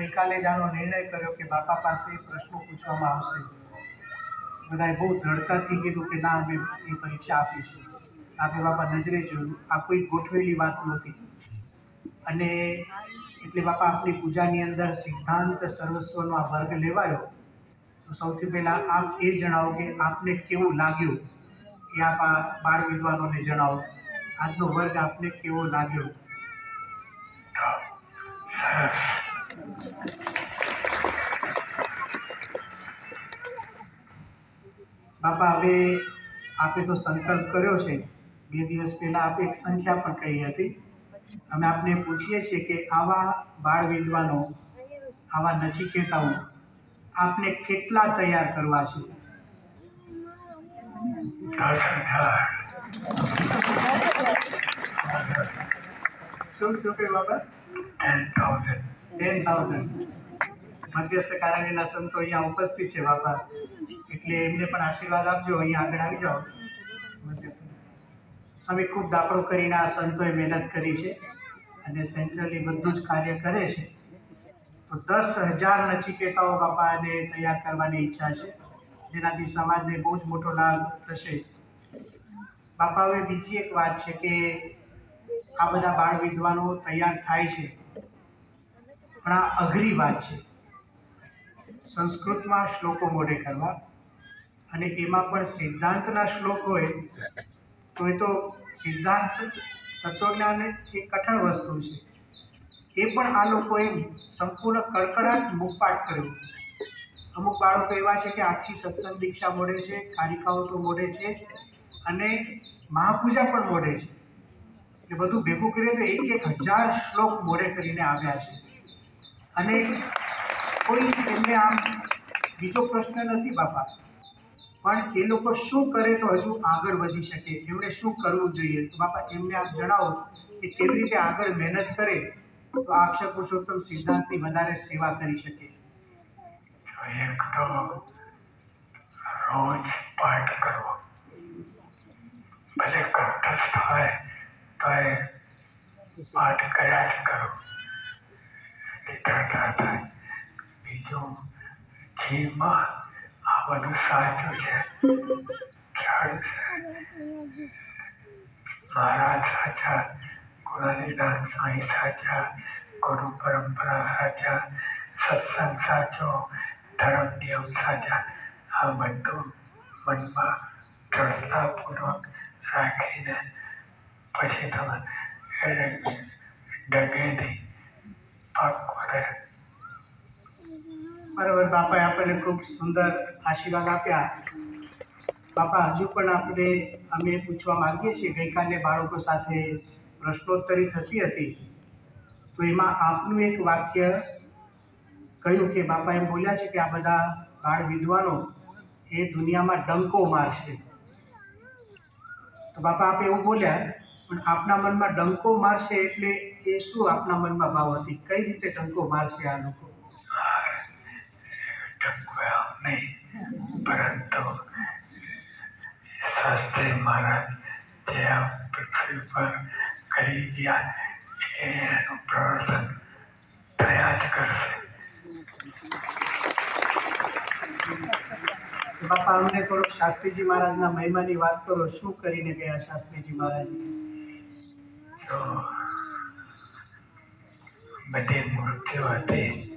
ગઈકાલે જ આનો નિર્ણય કર્યો કે બાપા પાસે પ્રશ્નો પૂછવામાં આવશે. બધાએ બહુ દ્રઢતાથી કીધું કે ના, અમે એ પરીક્ષા આપીશું. આપણે બાપા નજરે જોયું. આ કોઈ ગોઠવેલી વાત નહોતી. અને એટલે બાપા આપણી પૂજાની અંદર સિદ્ધાંત સર્વસ્વનો આ વર્ગ લેવાયો. તો સૌથી પહેલાં આપ એ જણાવો કે આપને કેવું લાગ્યું? એ આપ આ બાળ વિદ્વાનોને જણાવો. આજનો વર્ગ આપને કેવો લાગ્યો? સરસ. બાપા, હવે આપે તો સંકલ્પ કર્યો છે. બે દિવસ પહેલા આપે એક સંખ્યા પણ કહી હતી. અમે આપને પૂછીએ છીએ કે આવા બાળ વિદ્વાનો આવા નચિકેતાઓ આપને કેટલા તૈયાર કરવા છે? શું શું કહ્યું બાબા ટેન થાઉઝન્ડ મધ્યસ્થ કારણેના સંતો અહીંયા ઉપસ્થિત છે, બાપા. એટલે એમને પણ આશીર્વાદ આપજો, અહીંયા આગળ આવી જાઓ અમે ખૂબ દાખલો કરીને આ સંતોએ મહેનત કરી છે અને સેન્ટ્રલી બધું જ કાર્ય કરે છે. તો દસ હજાર નચિકેતાઓ બાપાને તૈયાર કરવાની ઈચ્છા છે. જેનાથી સમાજને બહુ જ મોટો લાભ થશે. બાપા હવે બીજી એક વાત છે કે આ બધા બાળ વિદ્વાનો તૈયાર થાય છે. પણ આ અઘરી વાત છે. સંસ્કૃતમાં શ્લોકો મોઢે કરવા અને એમાં પણ સિદ્ધાંતના શ્લોક હોય તો એ તો સિદ્ધાંત તત્વજ્ઞાન એ કઠણ વસ્તુ છે. એ પણ આ લોકોએ સંપૂર્ણ કડકડાટ મુખપાઠ કર્યો. અમુક બાળકો એવા છે કે આખી સત્સંગ દીક્ષા મોડે છે કારિકાઓ તો મોડે છે અને મહાપૂજા પણ મોડે છે. એ બધું ભેગું કરીએ તો એક એક હજાર શ્લોક મોડે કરીને આવ્યા છે. અને કોઈ એમને આમ બીજો પ્રશ્ન નથી બાપા. પણ એ લોકો શું કરે તો હજુ આગળ વધી શકે? એમણે શું કરવું જોઈએ? તો બાપા, એમને આપ જણાવો કે કેવી રીતે આગળ મહેનત કરે તો અક્ષર પુરુષોત્તમ સિદ્ધાંતની વધારે સેવા કરી શકે? એક તો રોજ પાઠ કરવો. ભલે કંઠસ્થ હોય તો એ પાઠ કર્યા જ કરો. નિતરતા થાય. બીજું જીવમાં બધું સાચું છે. મહારાજ સાચા ગુણાનીદાન સાંઈ સાચા, ગુરુ પરંપરા સાચા, સત્સંગ સાચો, ધર્મ નિયમ સાચા, આ બધું મનમાં દ્રઢતાપૂર્વક રાખીને પછી તમે એને ડગેથી પાક કરે. બરાબર બાપાએ આપણને ખૂબ સુંદર આશીર્વાદ આપ્યા. બાપા, હજુ પણ આપણે, અમે પૂછવા માંગીએ છીએ, ગઈકાલે બાળકો સાથે પ્રશ્નોત્તરી થતી હતી. તો એમાં આપનું એક વાક્ય કહ્યું કે, બાપા એમ બોલ્યા છે કે આ બધા બાળ વિદ્વાનો એ દુનિયામાં ડંકો મારશે. તો બાપા આપે એવું બોલ્યા, પણ આપના મનમાં ડંકો મારશે એટલે એ શું આપના મનમાં ભાવ હતી? કઈ રીતે ડંકો મારશે આ લોકો? પરંતુ શાસ્ત્રી મહારાજ જે આ પૃથ્વી પર કરી ગયા. એનું પ્રવર્તન થયા જ કરશે. બાપા અમને થોડોક શાસ્ત્રીજી મહારાજના મહિમાની વાત કરો. શું કરીને ગયા શાસ્ત્રીજી મહારાજ? બધી મૂર્તિઓ હતી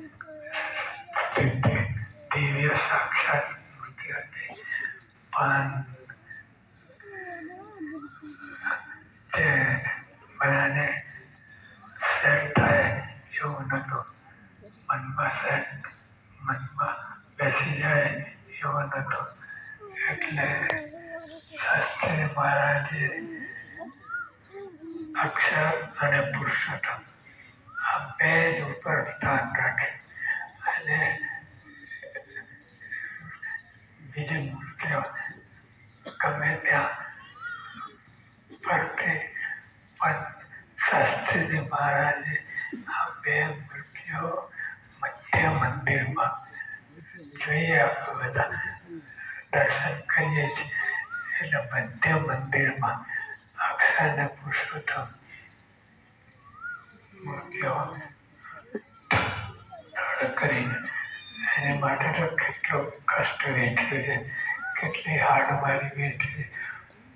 સેટ થાય એવું નહોતું મનમાં સેટ મનમાં બેસી જાય એવું નહોતો એટલે શાસ્ત્રી મહારાજે અક્ષર અને પુરુષોત્તમ આ બે જ ઉપર ધ્યાન રાખે અને બીજી મૂર્તિઓ ગમે ત્યાં ફરતી પણ શાસ્ત્રીજી મહારાજે આ બે મૂર્તિઓ મધ્ય મંદિરમાં જોઈએ આપણે બધા દર્શન કરીએ છીએ. એટલે મધ્ય મંદિરમાં અક્ષર પુરુષોત્તમ કરીને. એને માટે તો કેટલો કષ્ટ વેઠ્યો છે. કેટલી હાડમારી વેઠી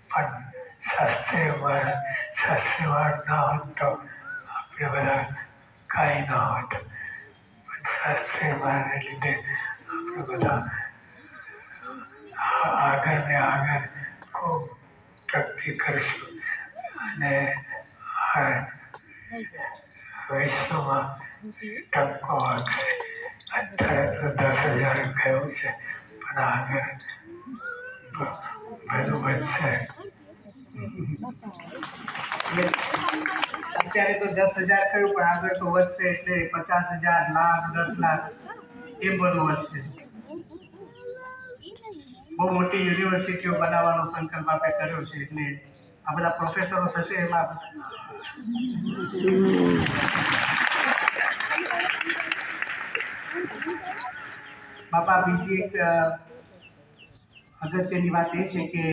પણ શાસ્ત્રીય શાસ્ત્રીવાદ ના હોત તો આપણે બધા કાંઈ ન હોત. પણ શાસ્ત્રીયવાદને લીધે બધા. આગળ ને આગળ ખૂબ પ્રગતિ કરીશું. અને વિશ્વમાં ટપકો વાગશે અત્યારે તો દસ હજાર ગયું છે, પણ આગળ બધું વધશે. અત્યારે તો દસ હજાર કહ્યું પણ આગળ તો વધશે એટલે પચાસ હજાર લાખ, દસ લાખ, એ બધું વધશે. બહુ મોટી યુનિવર્સિટીઓ બનાવવાનો સંકલ્પ આપણે કર્યો છે એટલે આ બધા પ્રોફેસરો થશે એમાં. બાપા, બીજી એક અગત્યની વાત એ છે કે